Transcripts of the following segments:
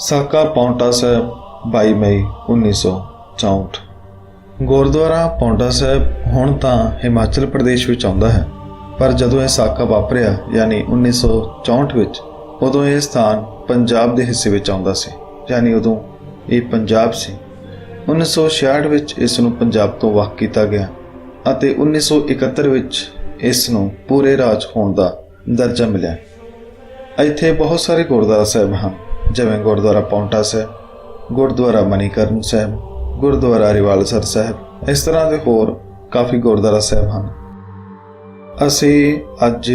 ਸਾਕਾ ਪੌਂਟਾ ਸਾਹਿਬ 22 ਮਈ 1964 ਗੁਰਦੁਆਰਾ ਪੌਂਟਾ ਸਾਹਿਬ ਹੁਣ ਤਾਂ ਹਿਮਾਚਲ ਪ੍ਰਦੇਸ਼ ਵਿੱਚ ਆਉਂਦਾ ਹੈ, ਪਰ ਜਦੋਂ ਇਹ ਸਾਕਾ ਵਾਪਰਿਆ, ਯਾਨੀ 1964 ਵਿੱਚ, ਉਦੋਂ ਇਹ ਸਥਾਨ ਪੰਜਾਬ ਦੇ ਹਿੱਸੇ ਵਿੱਚ ਆਉਂਦਾ ਸੀ, ਯਾਨੀ ਉਦੋਂ ਇਹ ਪੰਜਾਬ ਸੀ। 1966 ਵਿੱਚ ਇਸ ਨੂੰ ਪੰਜਾਬ ਤੋਂ ਵੱਖ ਕੀਤਾ ਗਿਆ ਅਤੇ 1971 ਵਿੱਚ ਇਸ ਨੂੰ ਪੂਰੇ ਰਾਜ ਹੋਣ ਦਾ ਦਰਜਾ ਮਿਲਿਆ। ਇੱਥੇ ਬਹੁਤ ਸਾਰੇ ਗੁਰਦੁਆਰਾ ਸਾਹਿਬ ਹਨ। ਜਿਵੇਂ ਗੁਰਦੁਆਰਾ ਪੌਂਟਾ ਸਾਹਿਬ, ਗੁਰਦੁਆਰਾ ਮਨੀਕਰਨ ਸਾਹਿਬ, ਗੁਰਦੁਆਰਾ ਰਿਵਾਲਸਰ ਸਾਹਿਬ, ਇਸ ਤਰ੍ਹਾਂ ਦੇ ਹੋਰ ਕਾਫੀ ਗੁਰਦੁਆਰਾ ਸਾਹਿਬ ਹਨ। ਅਸੀਂ ਅੱਜ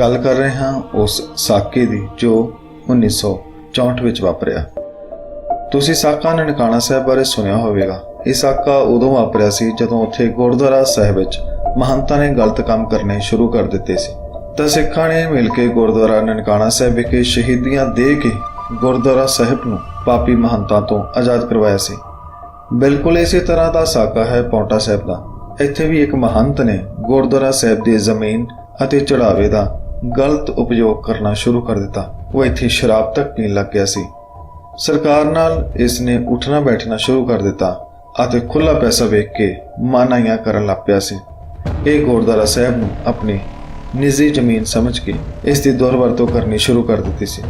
ਗੱਲ ਕਰ ਰਹੇ ਹਾਂ ਉਸ ਸਾਕੇ ਦੀ ਜੋ 1964 ਵਿੱਚ ਵਾਪਰਿਆ। ਤੁਸੀਂ ਸਾਕਾ ਨਨਕਾਣਾ ਸਾਹਿਬ ਬਾਰੇ ਸੁਣਿਆ ਹੋਵੇਗਾ। ਇਹ ਸਾਕਾ ਉਦੋਂ ਵਾਪਰਿਆ ਸੀ ਜਦੋਂ ਉੱਥੇ ਗੁਰਦੁਆਰਾ ਸਾਹਿਬ ਵਿੱਚ ਮਹੰਤਾਂ ਨੇ ਗਲਤ ਕੰਮ ਕਰਨੇ ਸ਼ੁਰੂ ਕਰ ਦਿੱਤੇ ਸੀ। ਤਾਂ ਸਿੱਖਾਂ ਨੇ ਮਿਲ ਕੇ ਗੁਰਦੁਆਰਾ ਨਨਕਾਣਾ ਸਾਹਿਬ ਵਿਖੇ ਸ਼ਹੀਦੀਆਂ ਦੇ ਕੇ ਗੁਰਦੁਆਰਾ ਸਾਹਿਬ ਨੂੰ ਪਾਪੀ ਮਹੰਤਾਂ ਤੋਂ ਆਜ਼ਾਦ ਕਰਵਾਇਆ ਸੀ। ਬਿਲਕੁਲ ਇਸੇ ਤਰ੍ਹਾਂ ਦਾ ਸਾਕਾ ਹੈ ਪੌਂਟਾ ਸਾਹਿਬ ਦਾ। ਇੱਥੇ ਵੀ ਇੱਕ ਮਹੰਤ ਨੇ ਗੁਰਦੁਆਰਾ ਸਾਹਿਬ ਦੀ ਜ਼ਮੀਨ ਅਤੇ ਚੜਾਵੇ ਦਾ ਗਲਤ ਉਪਯੋਗ ਕਰਨਾ ਸ਼ੁਰੂ ਕਰ ਦਿੱਤਾ। ਉਹ ਇੱਥੇ ਸ਼ਰਾਬ ਤੱਕ ਪੀਣ ਲੱਗ ਗਿਆ ਸੀ। ਸਰਕਾਰ ਨਾਲ ਇਸ ਨੇ ਉੱਠਣਾ ਬੈਠਣਾ ਸ਼ੁਰੂ ਕਰ ਦਿੱਤਾ ਅਤੇ ਖੁੱਲਾ ਪੈਸਾ ਵੇਖ ਕੇ ਮਾਨਾਈਆਂ ਕਰਨ ਲੱਗ ਪਿਆ ਸੀ। ਇਹ ਗੁਰਦੁਆਰਾ ਸਾਹਿਬ ਨੂੰ ਆਪਣੀ ਨਿੱਜੀ ਜ਼ਮੀਨ ਸਮਝ ਕੇ ਇਸ ਦੀ ਦੁਰਵਰਤੋਂ ਕਰਨੀ ਸ਼ੁਰੂ ਕਰ ਦਿੱਤੀ ਸੀ।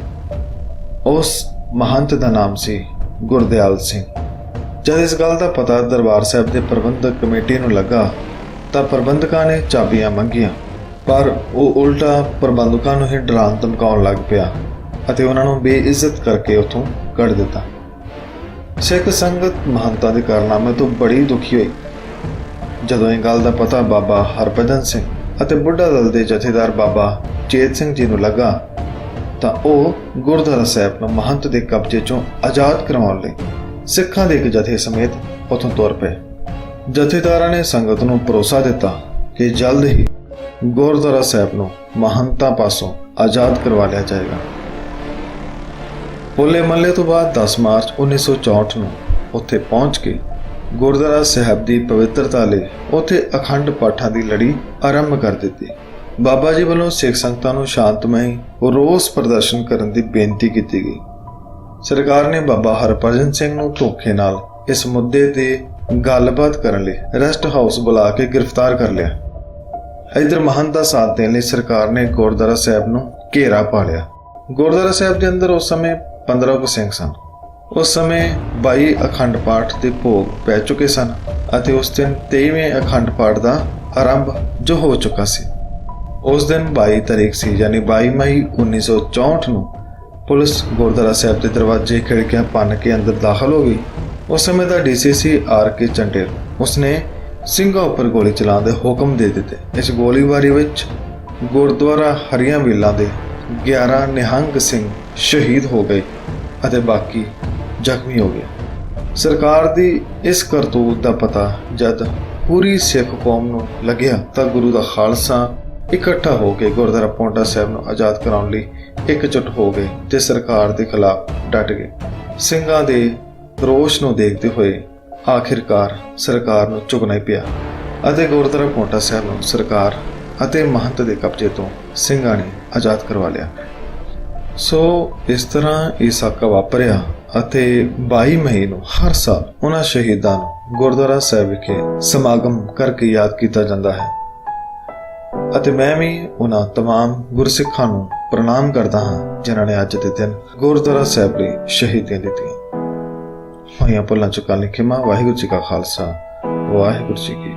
ਉਸ ਮਹੰਤ ਦਾ ਨਾਮ ਸੀ ਗੁਰਦਿਆਲ ਸਿੰਘ। ਜਦ ਇਸ ਗੱਲ ਦਾ ਪਤਾ ਦਰਬਾਰ ਸਾਹਿਬ ਦੇ ਪ੍ਰਬੰਧਕ ਕਮੇਟੀ ਨੂੰ ਲੱਗਾ, ਤਾਂ ਪ੍ਰਬੰਧਕਾਂ ਨੇ ਚਾਬੀਆਂ ਮੰਗੀਆਂ, ਪਰ ਉਹ ਉਲਟਾ ਪ੍ਰਬੰਧਕਾਂ ਨੂੰ ਹੀ ਡਰਾਉਣ ਧਮਕਾਉਣ ਲੱਗ ਪਿਆ ਅਤੇ ਉਹਨਾਂ ਨੂੰ ਬੇਇੱਜ਼ਤ ਕਰਕੇ ਉੱਥੋਂ ਕੱਢ ਦਿੱਤਾ। ਸਿੱਖ ਸੰਗਤ ਮਹੰਤਾਂ ਦੇ ਕਾਰਨਾਮੇ ਤੋਂ ਬੜੀ ਦੁਖੀ ਹੋਈ। ਜਦੋਂ ਇਹ ਗੱਲ ਦਾ ਪਤਾ ਬਾਬਾ ਹਰਭਜਨ ਸਿੰਘ ਅਤੇ ਬੁੱਢਾ ਦਲ ਦੇ ਜਥੇਦਾਰ ਬਾਬਾ ਚੇਤ ਸਿੰਘ ਜੀ ਨੂੰ ਲੱਗਾ ਤਾਂ ਉਹ ਗੁਰਦੁਆਰਾ ਸਾਹਿਬ ਨੂੰ ਮਹੰਤ ਦੇ ਕਬਜ਼ੇ ਚੋਂ ਆਜ਼ਾਦ ਕਰਵਾਉਣ ਲਈ ਸਿੱਖਾਂ ਦੇ ਇੱਕ ਜਥੇ ਸਮੇਤ ਉਥੋਂ ਤੁਰ ਪਏ। ਜਥੇਦਾਰਾਂ ਨੇ ਸੰਗਤ ਨੂੰ ਭਰੋਸਾ ਦਿੱਤਾ ਕਿ ਜਲਦ ਹੀ ਗੁਰਦੁਆਰਾ ਸਾਹਿਬ ਨੂੰ ਮਹੰਤਾਂ ਪਾਸੋਂ ਆਜ਼ਾਦ ਕਰਵਾ ਲਿਆ ਜਾਏਗਾ। ਹੋਲੇ ਮਹੱਲੇ ਤੋਂ ਬਾਅਦ 10 ਮਾਰਚ 1964 ਨੂੰ ਉੱਥੇ ਪਹੁੰਚ ਕੇ ਗੁਰਦੁਆਰਾ ਸਾਹਿਬ ਦੀ ਪਵਿੱਤਰਤਾ ਲਈ ਉੱਥੇ ਅਖੰਡ ਪਾਠਾਂ ਦੀ ਲੜੀ ਆਰੰਭ ਕਰ ਦਿੱਤੀ। ਬਾਬਾ ਜੀ ਵੱਲੋਂ ਸਿੱਖ ਸੰਗਤਾਂ ਨੂੰ ਸ਼ਾਂਤਮਈ ਰੋਸ ਪ੍ਰਦਰਸ਼ਨ ਕਰਨ ਦੀ ਬੇਨਤੀ ਕੀਤੀ ਗਈ। ਸਰਕਾਰ ਨੇ ਬਾਬਾ ਹਰਭਜਨ ਸਿੰਘ ਨੂੰ ਧੋਖੇ ਨਾਲ ਇਸ ਮੁੱਦੇ ਤੇ ਗੱਲਬਾਤ ਕਰਨ ਲਈ ਰੈਸਟ ਹਾਊਸ ਬੁਲਾ ਕੇ ਗ੍ਰਿਫਤਾਰ ਕਰ ਲਿਆ। ਇਧਰ ਮਹੰਤ ਦਾ ਸਾਥ ਦੇਣ ਲਈ ਸਰਕਾਰ ਨੇ ਗੁਰਦੁਆਰਾ ਸਾਹਿਬ ਨੂੰ ਘੇਰਾ ਪਾ ਲਿਆ। ਗੁਰਦੁਆਰਾ ਸਾਹਿਬ ਦੇ ਅੰਦਰ ਉਸ ਸਮੇਂ 15 ਕੁ ਸਿੰਘ ਸਨ। ਉਸ ਸਮੇਂ 22 ਅਖੰਡ ਪਾਠ ਦੇ ਭੋਗ ਪੈ ਚੁੱਕੇ ਸਨ ਅਤੇ ਉਸ ਦਿਨ 23ਵੇਂ ਅਖੰਡ ਪਾਠ ਦਾ ਆਰੰਭ ਜੋ ਹੋ ਚੁੱਕਾ ਸੀ। ਉਸ ਦਿਨ 22 ਤਾਰੀਖ ਸੀ, ਯਾਨੀ 22 ਮਈ 1964 ਨੂੰ ਪੁਲਿਸ ਗੁਰਦੁਆਰਾ ਸਾਹਿਬ ਦੇ ਦਰਵਾਜ਼ੇ ਖਿੜਕੀਆਂ ਭੰਨ ਕੇ ਅੰਦਰ ਦਾਖਲ ਹੋ ਗਈ। ਉਸ ਸਮੇਂ ਦਾ ਡੀਸੀਸੀ ਆਰ ਕੇ ਚੰਡੇਲ। ਉਸਨੇ ਸਿੰਘਾਂ ਉੱਪਰ ਗੋਲੀ ਚਲਾਉਣ ਦੇ ਹੁਕਮ ਦੇ ਦਿੱਤੇ। ਇਸ ਗੋਲੀਬਾਰੀ ਵਿੱਚ ਗੁਰਦੁਆਰਾ ਹਰੀਆਂ ਵੇਲਾਂ ਦੇ 11 ਨਿਹੰਗ ਸਿੰਘ ਸ਼ਹੀਦ ਹੋ ਗਏ ਅਤੇ ਬਾਕੀ ਜ਼ਖਮੀ ਹੋ ਗਏ। ਸਰਕਾਰ ਦੀ ਇਸ ਕਰਤੂਤ ਦਾ ਪਤਾ ਜਦ ਪੂਰੀ ਸਿੱਖ ਕੌਮ ਨੂੰ ਲੱਗਿਆ ਤਾਂ ਗੁਰੂ ਦਾ ਖਾਲਸਾ ਇਕੱਠਾ ਹੋ ਕੇ ਗੁਰਦੁਆਰਾ ਪੌਂਟਾ ਸਾਹਿਬ ਨੂੰ ਆਜ਼ਾਦ ਕਰਾਉਣ ਲਈ ਇਕਜੁੱਟ ਹੋ ਗਏ ਤੇ ਸਰਕਾਰ ਦੇ ਖਿਲਾਫ ਡਟ ਗਏ। ਸਿੰਘਾਂ ਦੇ ਰੋਸ਼ ਨੂੰ ਦੇਖਦੇ ਹੋਏ ਆਖਿਰਕਾਰ ਸਰਕਾਰ ਨੂੰ ਝੁਕਣਾ ਹੀ ਪਿਆ ਅਤੇ ਗੁਰਦੁਆਰਾ ਪੌਂਟਾ ਸਾਹਿਬ ਨੂੰ ਸਰਕਾਰ ਅਤੇ ਮਹੰਤ ਦੇ ਕਬਜ਼ੇ ਤੋਂ ਸਿੰਘਾਂ ਨੇ ਆਜ਼ਾਦ ਕਰਵਾ ਲਿਆ। ਸੋ ਇਸ ਤਰ੍ਹਾਂ ਇਹ ਸਾਕਾ ਵਾਪਰਿਆ ਅਤੇ 22 ਮਈ ਨੂੰ ਹਰ ਸਾਲ ਉਹਨਾਂ ਸ਼ਹੀਦਾਂ ਨੂੰ ਗੁਰਦੁਆਰਾ ਸਾਹਿਬ ਵਿਖੇ ਸਮਾਗਮ ਕਰਕੇ ਯਾਦ ਕੀਤਾ ਜਾਂਦਾ ਹੈ। ਅਤੇ ਮੈਂ ਵੀ ਉਹਨਾਂ तमाम ਗੁਰਸਿੱਖਾਂ ਨੂੰ ਪ੍ਰਣਾਮ ਕਰਦਾ ਹਾਂ ਜਿਨ੍ਹਾਂ ਨੇ ਅੱਜ ਦੇ ਦਿਨ ਗੁਰਦੁਆਰਾ ਸਾਹਿਬ ਲਈ ਸ਼ਹੀਦੀਆਂ ਦਿੱਤੀਆਂ ਹੋਈਆਂ ਭੁੱਲਾਂ ਚੁੱਕਾਂ ਲਈ ਖਿਮਾ ਵਾਹਿਗੁਰੂ ਜੀ ਕਾ ਖਾਲਸਾ ਵਾਹਿਗੁਰੂ ਜੀ ਕੀ